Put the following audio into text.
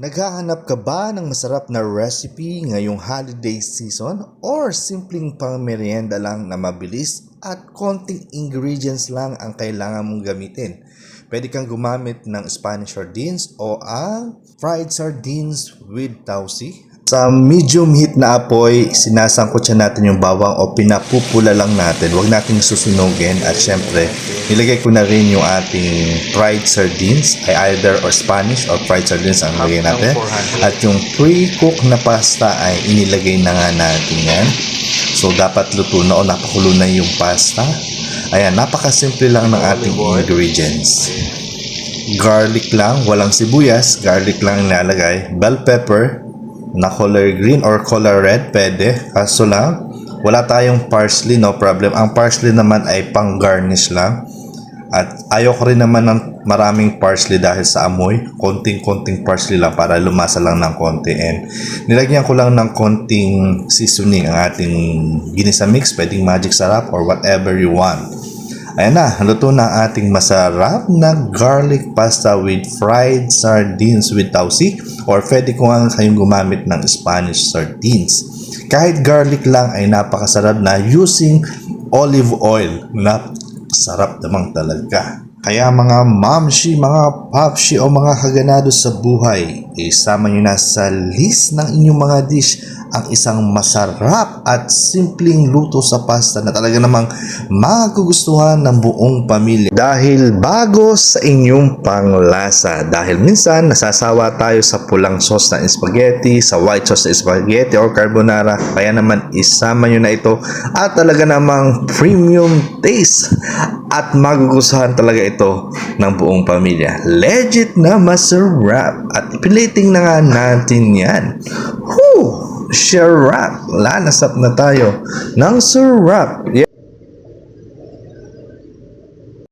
Naghahanap ka ba ng masarap na recipe ngayong holiday season or simpleng pang merienda lang na mabilis at konting ingredients lang ang kailangan mong gamitin? Pwede kang gumamit ng Spanish sardines o ang fried sardines with tausi. Sa medium heat na apoy, sinasangkot siya natin yung bawang o pinapupula lang natin. Huwag natin susunugin at syempre, nilagay ko na rin yung ating fried sardines ay either or Spanish or fried sardines ang nilagay natin. At yung pre-cook na pasta ay inilagay na nga natin yan. So, dapat luto na o napakulo na yung pasta. Ayan, napakasimple lang ng ating ingredients. Garlic lang, walang sibuyas, garlic lang nilalagay. Bell pepper, na color green or color red, pwede. Kaso lang, wala tayong parsley, no problem. Ang parsley naman ay pang garnish lang. At ayoko rin naman ng maraming parsley dahil sa amoy. Konting-konting parsley lang para lumasa lang ng konti. And nilagyan ko lang ng konting seasoning ang ating ginisa mix. Pwedeng magic sarap or whatever you want. Ayan na, luto na ang ating masarap na garlic pasta with fried sardines with tausi or pwede ko nga kayong gumamit ng Spanish sardines. Kahit garlic lang ay napakasarap na using olive oil. Napakasarap namang talaga. Kaya mga mamshi, mga papshi o mga kaganado sa buhay, isama nyo na sa list ng inyong mga dish ang isang masarap at simpleng luto sa pasta na talaga namang magugustuhan ng buong pamilya. Dahil bago sa inyong panglasa dahil minsan nasasawa tayo sa pulang sauce na spaghetti sa white sauce na spaghetti or carbonara kaya naman isama nyo na ito at talaga namang premium taste at magugustuhan talaga ito ng buong pamilya. Legit na masarap at ipiliting na nga natin yan. Whew! Sharap! Lanasap na tayo ng sarap! Yeah.